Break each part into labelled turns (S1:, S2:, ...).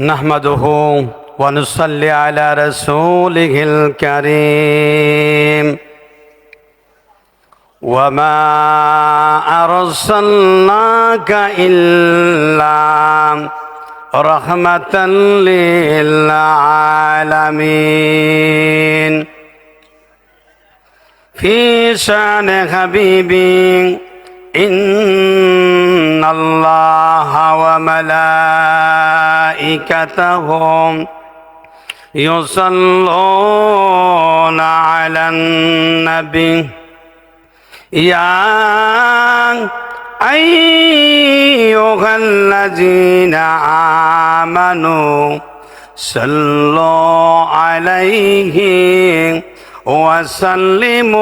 S1: نحمده ونصلي على رسوله الكريم. وما أرسلناك إلا رحمة للعالمين. في شأن حبيبي إن الله وملائكته يصلون على النبي. يا أيها الذين آمنوا صلوا عليه وسلموا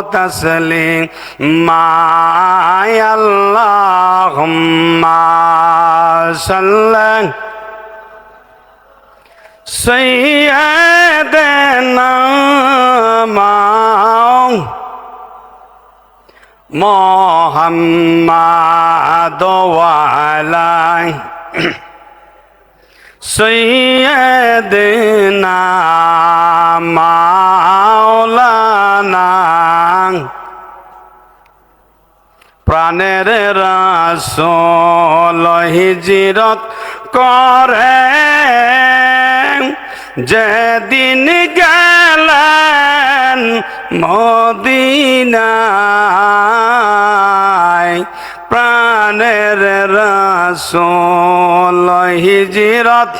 S1: تسليما اللهم صل سيدنا محمد وعلى সৈয়দনা মাওলানা। প্রাণের রাসল হিজিরত করে। যেদিন গেলেন মদিনায়। প্রাণের রাসল হিজিরত।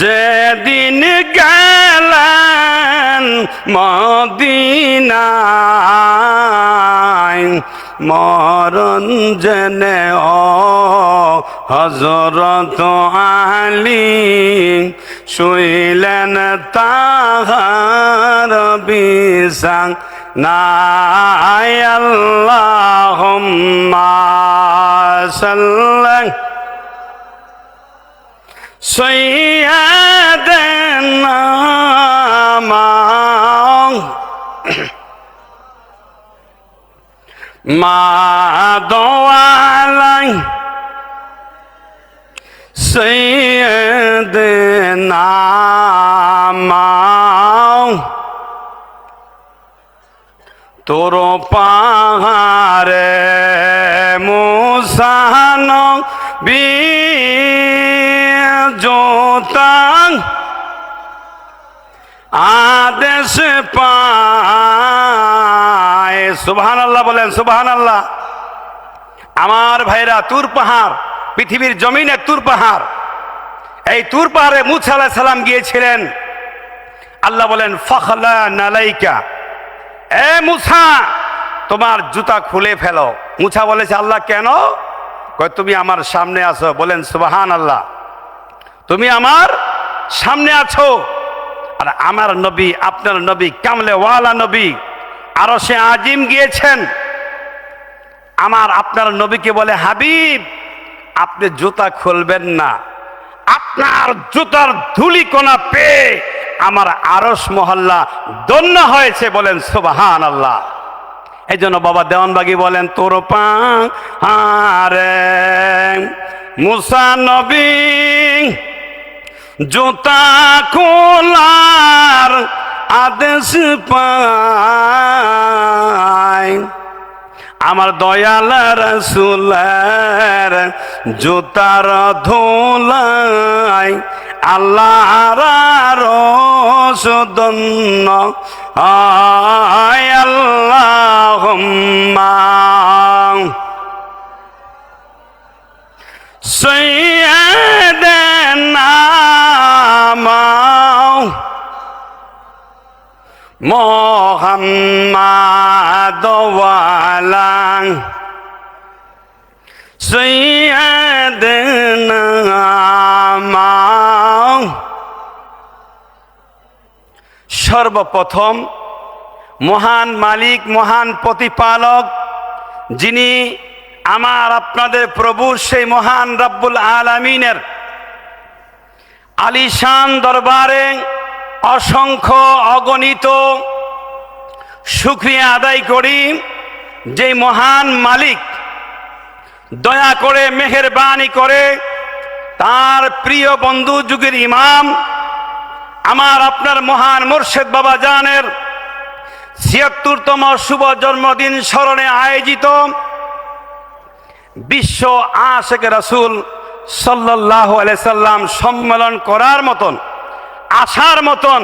S1: যেদিন গেলেন মদিনায় মরণ জেনে ও হজরত আলী শুইলেন তাহার বিসাং নাই আল্লাহ সাল্লাল্লাহু সৈয়দনা মা দোয়ালাই সৈয়দনা তোর পাহাড়ে মুসানো বি আদেশ পায়। সুবহান আল্লাহ বলেন সুবহান আল্লাহ আমার ভাইরা তুর পাহাড়, পৃথিবীর জমিনে তুর পাহাড়। এই তুর পাহাড়ে মুসা আলাহ সালাম গিয়েছিলেন। আল্লাহ বলেন, ফখলা নালাইকা। এ মুসা, তোমার জুতা খুলে ফেলো। মুছা বলেছে, আল্লাহ, কেন? কয়, তুমি আমার সামনে আছো। বলেন সুবাহান আল্লাহ তুমি আমার সামনে আছো। আর আমার নবী, আপনার নবী কামলে ওয়ালা নবী আরও সে আজিম গিয়েছেন। আমার আপনার নবীকে বলে, হাবিব, আপনি জুতা খুলবেন না। আপনার জুতার ধুলি কোনা পেয়ে আমার আরস মহল্লা দন্য হয়েছে বলেন সুবাহান আল্লাহ এই জন্য বাবা দেওয়ানবাগি বলেন, তোর পা আরে মুসা নবী, জুতা খোলার আদেশ আমার দয়াল রসুলের জুতার ধোলাই আল্লাহর রসদন্য আয় আল্লাহ সৈয়দনা মোহাম্মদ ওয়ালা সৈয়দনা সর্বপ্রথম মহান মালিক, মহান প্রতিপালক, যিনি আমার আপনাদের প্রভু, সেই মহান রব্বুল আলমিনের আলিশান দরবারে অসংখ্য অগণিত শুক্রিয়া আদায় করি যে মহান মালিক দয়া করে, মেহেরবানি করে তার প্রিয় বন্ধু যুগের ইমাম, আমার আপনার মহান মোর্শেদ বাবা জানের ছিয়াত্তরতম শুভ জন্মদিন স্মরণে আয়োজিত বিশ্ব আশেক রাসুল সাল্লাহ সাল্লাম সম্মেলন করার মতন, আসার মতন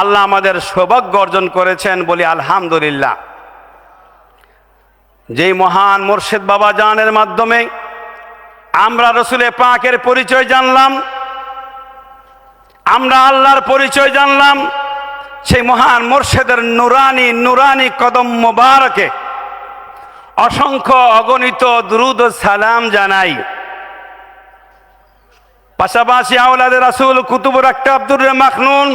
S1: আল্লাহ আমাদের সৌভাগ্য অর্জন করেছেন বলি আলহামদুলিল্লাহ। যেই মহান মোর্শেদ বাবা জানের মাধ্যমে আমরা রসুলের পাকের পরিচয় জানলাম, আমরা আল্লাহর পরিচয় জানলাম, সেই মহান মোর্শেদের নুরানি নুরানি কদম মোবারকে অসংখ্য অগণিত দ্রুদ সালাম জানাই। পাশাপাশি আওলাদের রাসুল কুতুবুর একটা আব্দুর মাখনুন,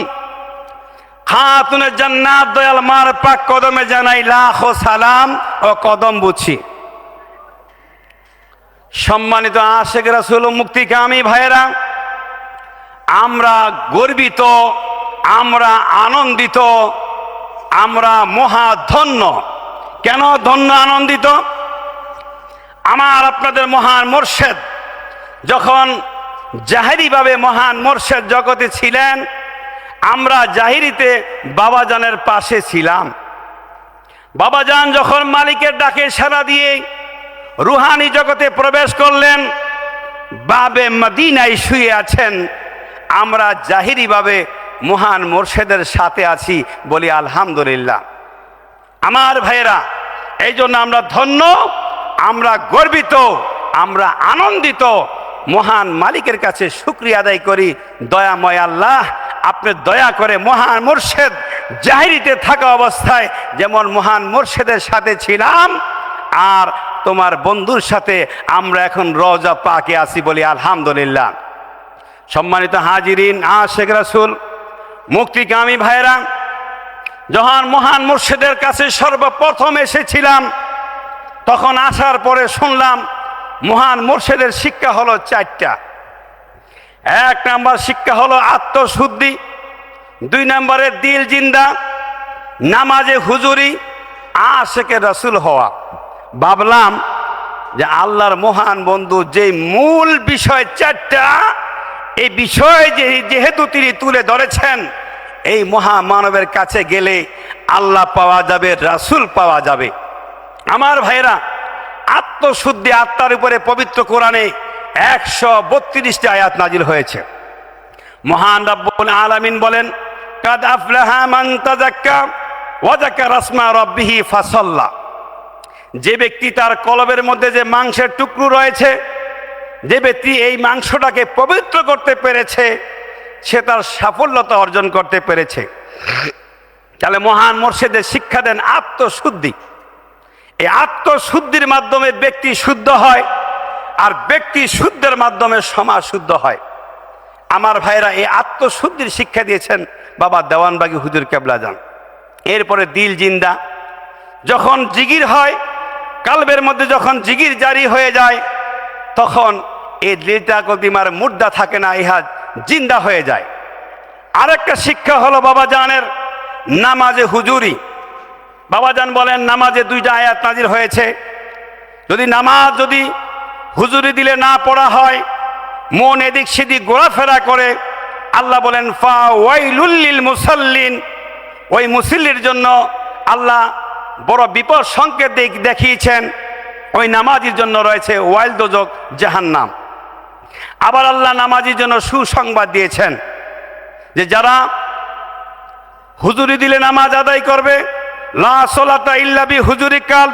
S1: খাতুনের জান্নাত দয়াল মার পাক কদমে জানাই লাখ সালাম ও কদম বুঝি। সম্মানিত আশেখ রাসুল মুক্তিকামী ভাইয়েরা, আমরা গর্বিত, আমরা আনন্দিত, আমরা মহাধন্য। কেন ধন্য, আনন্দিত? আমার আপনাদের মহান মোর্শেদ, যখন জাহেরিভাবে মহান মোর্শেদ জগতে ছিলেন, আমরা জাহিরিতে বাবাজানের পাশে ছিলাম। বাবাজান যখন মালিকের ডাকে সারা দিয়ে রুহানি জগতে প্রবেশ করলেন। বাবে মদিনায় শুয়ে আছেন। আমরা জাহিরিভাবে মহান মোর্শেদের সাথে আছি বলি আলহামদুলিল্লাহ। আমার ভাইয়েরা এই জন্য আমরা ধন্য, আমরা গর্বিত, আমরা আনন্দিত। মহান মালিকের কাছে শুক্রিয়া আদায় করি। দয়াময় আল্লাহ, আপনি দয়া করে মহান মোর্শেদ জাহিরিতে থাকা অবস্থায় যেমন মহান মোর্শেদের সাথে ছিলাম, আর তোমার বন্ধুর সাথে আমরা এখন রজা পাকে আছি বলি আলহামদুলিল্লাহ। সম্মানিত হাজিরিন আ শেখ রাসুল, মুক্তিকামী ভাইরা যখন মহান মুর্শিদের কাছে সর্বপ্রথম এসেছিলাম, তখন আসার পরে শুনলাম মহান মুর্শিদের শিক্ষা হলো চারটা। এক নাম্বার শিক্ষা হলো আত্মশুদ্ধি, দুই নম্বরে দিল জিন্দা, নামাজে হুজুরি আশেকে রসুল হওয়া। ভাবলাম যে আল্লাহর মহান বন্ধু যে মূল বিষয় চারটা, এই বিষয় যেহেতু তিনি তুলে ধরেছেন, এই মহামানবের কাছে গেলে আল্লাহ পাওয়া যাবে, রাসুল পাওয়া যাবে। আমার ভাইরা আত্মশুদ্ধি আত্মার উপরে পবিত্র কোরআনে একশো বত্রিশটি আয়াত নাজিল হয়েছে। মহান রব্বুল আলামিন বলেন, কাদ আফলাহা মান তাজাক্কা ওয়াজাক্কা রাসমা রব্বিহি ফাসাল্লা। যে ব্যক্তি তার কলবের মধ্যে যে মাংসের টুকরো রয়েছে, যে ব্যক্তি এই মাংসটাকে পবিত্র করতে পেরেছে, সে তার সাফল্যতা অর্জন করতে পেরেছে। তাহলে মহান মোর্শেদের শিক্ষা দেন আত্মশুদ্ধি। এই আত্মশুদ্ধির মাধ্যমে ব্যক্তি শুদ্ধ হয় আর ব্যক্তি শুদ্ধের মাধ্যমে সমাজ শুদ্ধ হয়। আমার ভাইরা, এই আত্মশুদ্ধির শিক্ষা দিয়েছেন বাবা দেওয়ানবাগি হুজুর কেবলা যান। এরপরে দিল জিন্দা, যখন জিগির হয় কালবের মধ্যে যখন জিগির জারি হয়ে যায়, তখন এই দিলটা কদিমার মুদ্রা থাকে না, ইহা জিন্দা হয়ে যায়। আরেকটা শিক্ষা হলো বাবা জানের নামাজে হুজুরি। বাবা বাবাজান বলেন, নামাজে দুইটা আয়াত নাজির হয়েছে। যদি নামাজ যদি হুজুরি দিলে না পড়া হয়, মন এদিক সেদিক ঘোরাফেরা করে, আল্লাহ বলেন, ফা ওয়াইলুল্লিল মুসাল্লিন। ওই মুসল্লির জন্য আল্লাহ বড় বিপদ সংকেত দেখ- দেখিয়েছেন। ওই নামাজির জন্য রয়েছে ওয়াইল দোজক জাহান্নাম। আবার আল্লাহ নামাজির জন্য সুসংবাদ দিয়েছেন যে যারা হুজুরি দিলে নামাজ আদায় করবে, লা সলাতা ইল্লাবি হুজুরি কাল,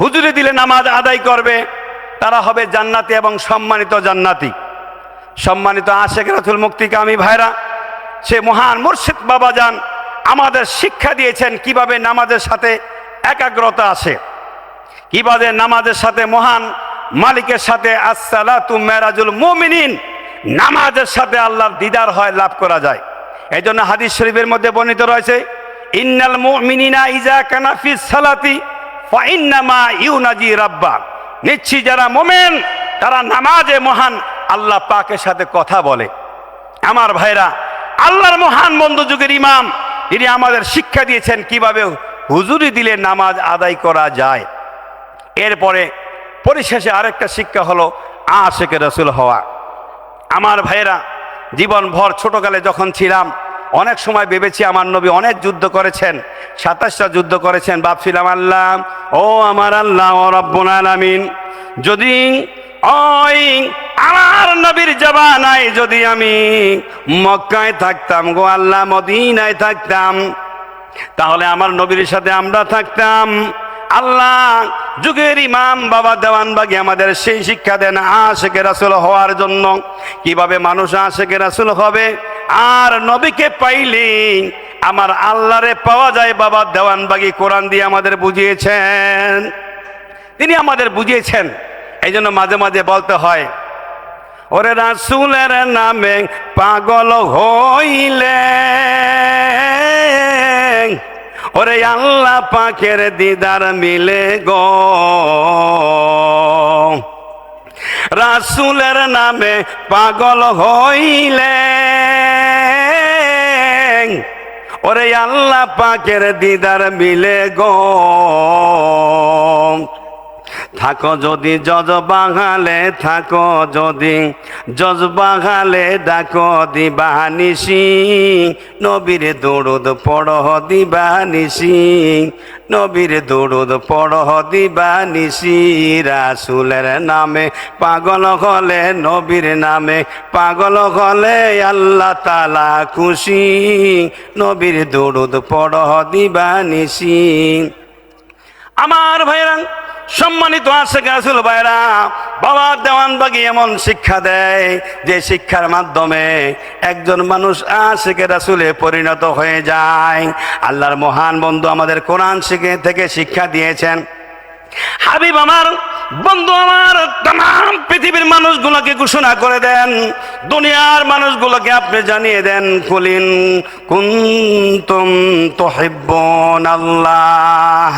S1: হুজুরি দিলে নামাজ আদায় করবে, তারা হবে জান্নাতি এবং সম্মানিত জান্নাতি। সম্মানিত আশেখ রাতুল মুক্তিকামী ভাইরা, সে মহান মুর্শিদ বাবা যান আমাদের শিক্ষা দিয়েছেন কীভাবে নামাজের সাথে একাগ্রতা আসে, কীভাবে নামাজের সাথে মহান মালিকের সাথে আসসালা আসসালাতু মেরাজুল মুমিনিন নামাজের সাথে আল্লাহর দিদার হয় লাভ করা যায়। এই জন্য হাদিস শরীফের মধ্যে বর্ণিত রয়েছে, ইন্নাল মুমিনিনা ইজা কানাফি সালাতি ফাইন্নামা ইউনাজি রাব্বা। নিচ্ছি যারা মোমেন, তারা নামাজে মহান আল্লাহ পাকের সাথে কথা বলে। আমার ভাইরা, আল্লাহর মহান বন্ধু যুগের ইমাম তিনি আমাদের শিক্ষা দিয়েছেন কীভাবে হুজুরি দিলে নামাজ আদায় করা যায়। এরপরে পরিশেষে আরেকটা শিক্ষা হলো আশেকে রসুল হওয়া। আমার ভাইয়েরা জীবন ভর ছোটকালে যখন ছিলাম, অনেক সময় ভেবেছি আমার নবী অনেক যুদ্ধ করেছেন, সাতাশটা যুদ্ধ করেছেন। ভাবছিলাম আল্লাহ, ও আমার আল্লাহ ও রব্বুল আলামিন। যদি ওই আমার নবীর জবানায় যদি আমি মক্কায় থাকতাম গো, আল্লাহ মদিনায় থাকতাম, তাহলে আমার নবীর সাথে আমরা থাকতাম। আল্লাহ যুগের ইমাম, বাবা দেওয়ানবাগি আমাদের সেই শিক্ষা দেন আশেকে রাসুল হওয়ার জন্য। কীভাবে মানুষ আশেকে রাসুল হবে? আর নবীকে পাইলে আমার আল্লাহরে পাওয়া যায় বাবা দেওয়ানবাগি কোরআন দিয়ে আমাদের বুঝিয়েছেন। তিনি আমাদের বুঝিয়েছেন। এই জন্য মাঝে মাঝে বলতে হয় ওরে রাসুলের নামে পাগল হইলে। ওরে আল্লাহ পাকের দিদার মিলে গো। রাসুলের নামে পাগল হইলে। ওরে আল্লাহ পাকের দিদার মিলে গো। থাকো যদি জজ বাঙালে, থাকো যদি জজ বাঙালে, ডাকো দিবানিসি নবীর দৌড়দ পড় দিবানিসি নবীর দৌড়দ পড় দিবানিসি রাসুলের নামে পাগল হলে নবীর নামে পাগল হলে আল্লাহ তালা খুশি। নবীর দৌড়দ পড় দিবানিসি আমার ভাইরা সম্মানিত আছে গাছুল ভাইরা বাবা দেওয়ান বাগি এমন শিক্ষা দেয় যে শিক্ষার মাধ্যমে একজন মানুষ আশেকে রাসুলে পরিণত হয়ে যায়। আল্লাহর মহান বন্ধু আমাদের কোরআন শিখে থেকে শিক্ষা দিয়েছেন। হাবিব আমার, বন্ধু আমার, তাম পৃথিবীর মানুষগুলোকে ঘোষণা করে দেন, দুনিয়ার মানুষগুলোকে আপনি জানিয়ে দেন, কুলিন কুন্তুম তোহিব্বন আল্লাহ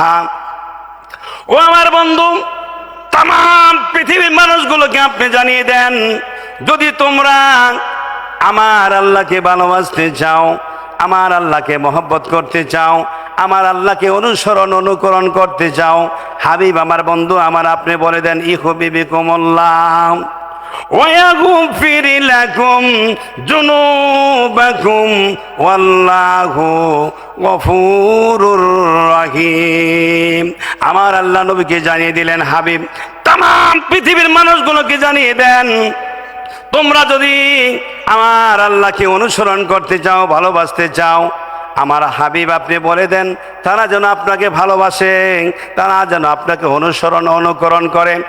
S1: ও আমার বন্ধু তাম পৃথিবীর মানুষগুলোকে আপনি জানিয়ে দেন, যদি তোমরা আমার আল্লাহকে ভালোবাসতে চাও, আমার আল্লাহকে মহব্বত করতে চাও, আমার আল্লাহকে অনুসরণ, অনুকরণ করতে চাও, হাবিব আমার বন্ধু, আমার আপনি বলে দেন ইহবিবি কমল্লাহ। ويغفر لكم ذنوبكم والله غفور রহিম আমার আল্লাহ নবীকে জানিয়ে দিলেন হাবিব তাম পৃথিবীর মানুষগুলোকে জানিয়ে দেন তোমরা যদি আমার আল্লাহকে অনুসরণ করতে চাও ভালোবাসতে চাও আমার হাবিব আপনি বলে দেন, তারা যেন আপনাকে ভালোবাসেন, তারা যেন আপনাকে অনুসরণ অনুকরণ করেন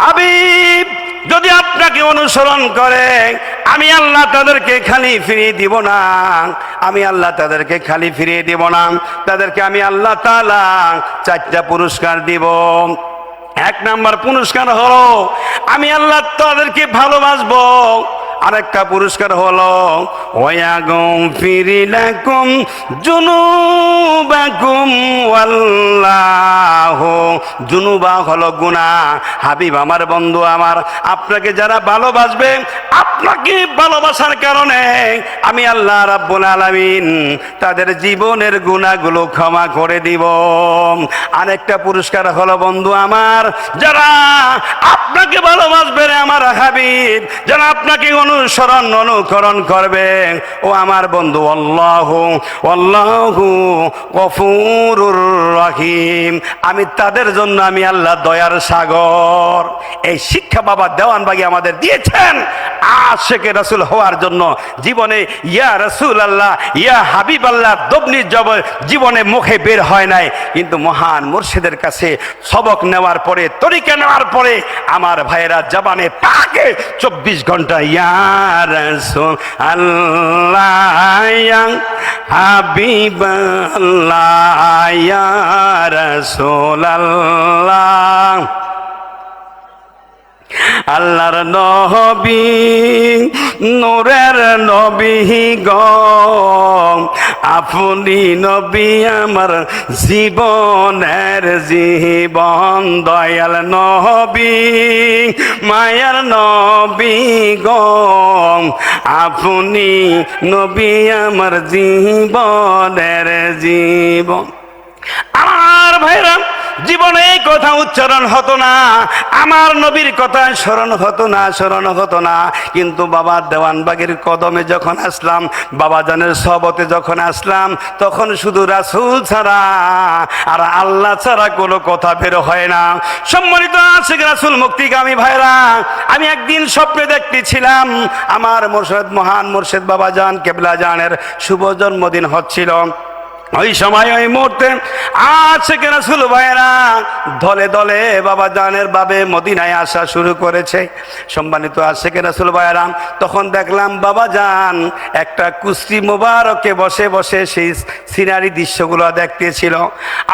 S1: হাবিব, যদি আপনাকে অনুসরণ করে, আমি আল্লাহ তাদেরকে খালি ফিরিয়ে দিব না। আমি আল্লাহ তাদেরকে খালি ফিরিয়ে দিব না। তাদেরকে আমি আল্লাহ তালা চারটা পুরস্কার দিব। এক নাম্বার পুরস্কার হলো, আমি আল্লাহ তাদেরকে ভালোবাসবো। আরেকটা পুরস্কার হলো ওয়াগম ফিরিলাকুম জুনুবাকুম ওয়াল্লাহ। জুনুবা হলো গুনাহ। হাবিব, আমার বন্ধু, আমার, আপনাকে যারা ভালোবাসবে, আপনাকে ভালোবাসার কারণে আমি আল্লাহ রাব্বুল আলামিন তাদের জীবনের গুণাগুলো ক্ষমা করে দিব। আরেকটা পুরস্কার হলো, বন্ধু, আমার, যারা আপনাকে ভালোবাসবে রে আমার হাবিব। যারা আপনাকে অনুসরণ, অনুকরণ করবে। ও আমার বন্ধু, আল্লাহ, আল্লাহু গফুরুর রহিম। আমি তাদের জন্য আমি আল্লাহ দয়ার সাগর। এই শিক্ষা বাবা দেওয়ানবাগি আমাদের দিয়েছেন। আশেকে রাসুল হওয়ার জন্য জীবনে ইয়া রসুল আল্লাহ ইয়া হাবিব আল্লাহ দবনির জব জীবনে মুখে বের হয় নাই। কিন্তু মহান মুর্শিদের কাছে সবক নেওয়ার পরে, তরিকা নেওয়ার পরে আমার ভাইয়েরা জবানে পাকে। চব্বিশ ঘণ্টা ইয়ার আল্লাহ হাবিব আল্লাহ আল্লাহ আল্লাহর নবী, নূরের নবী গ। আপনি নবী আমার জীবনের জীবন দয়াল নবী, মায়ার নবী গ। আপনি নবী আমার জীবনের জীবন। আমার ভাইরা জীবনে কথা উচ্চারণ হতো না। আমার নবীর কথা স্মরণ হতো না, স্মরণ হতো না। কিন্তু বাবা দেওয়ানবাগের কদমে যখন আসলাম বাবা জানের সবতে যখন আসলাম, তখন শুধু রাসুল ছাড়া আর আল্লাহ ছাড়া কোনো কথা বের হয় না। সম্মানিত আশিক রাসুল, মুক্তিগামী ভাইরা, আমি একদিন স্বপ্নে দেখতেছিলাম, আমার মোর্শেদ, মহান মোর্শেদ বাবা জান কেবলা জানের শুভ জন্মদিন হচ্ছিল। ওই সময় ওই মুহূর্তে আছে কেন রাসুল ভাইরা দলে দলে বাবা জানের বাবে মদিনায় আসা শুরু করেছে। সম্মানিত কেন রাসুল ভাইরা তখন দেখলাম বাবা জান একটা কুস্তি মোবারকে বসে বসে সেই সিনারি দৃশ্যগুলো দেখতেছিল।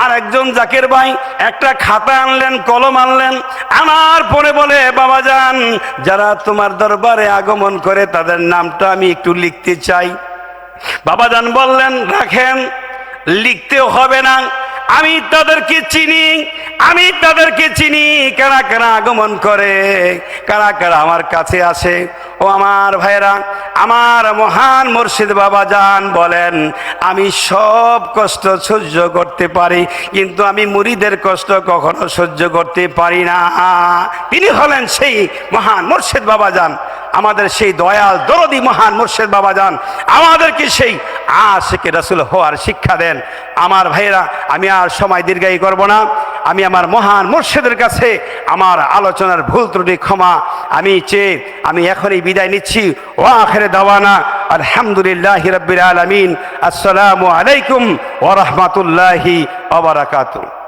S1: আর একজন জাকের ভাই একটা খাতা আনলেন, কলম আনলেন, আনার পরে বলে, বাবা জান, যারা তোমার দরবারে আগমন করে তাদের নামটা আমি একটু লিখতে চাই। বাবা বাবাজান বললেন, রাখেন। লিখতেও হবে না। আমি তাদেরকে চিনি, আমি তাদেরকে চিনি। কারা কারা আগমন করে, কারা কারা আমার কাছে আসে। ও আমার ভাইরা আমার মহান মুর্শিদ বাবা যান, বলেন, আমি সব কষ্ট সহ্য করতে পারি, কিন্তু আমি মুড়িদের কষ্ট কখনো সহ্য করতে পারি না। তিনি হলেন সেই মহান মুর্শিদ বাবা যান, আমাদের সেই দয়াল, দরদি মহান মুর্শেদ বাবা যান, আমাদেরকে সেই আশেকে রাসুল হওয়ার শিক্ষা দেন। আমার ভাইয়েরা, আমি আর সময় দীর্ঘায়ী করব না। আমি আমার মহান মুর্শিদের কাছে আমার আলোচনার ভুল ত্রুটি ক্ষমা আমি চেয়ে আমি এখনই বিদায় নিচ্ছি। ও আখেরে দাওয়ানা। আলহামদুলিল্লাহ রব্বিল আলমিন। আসসালামু আলাইকুম ওরহমতুল্লাহি ওবরাকাতুহ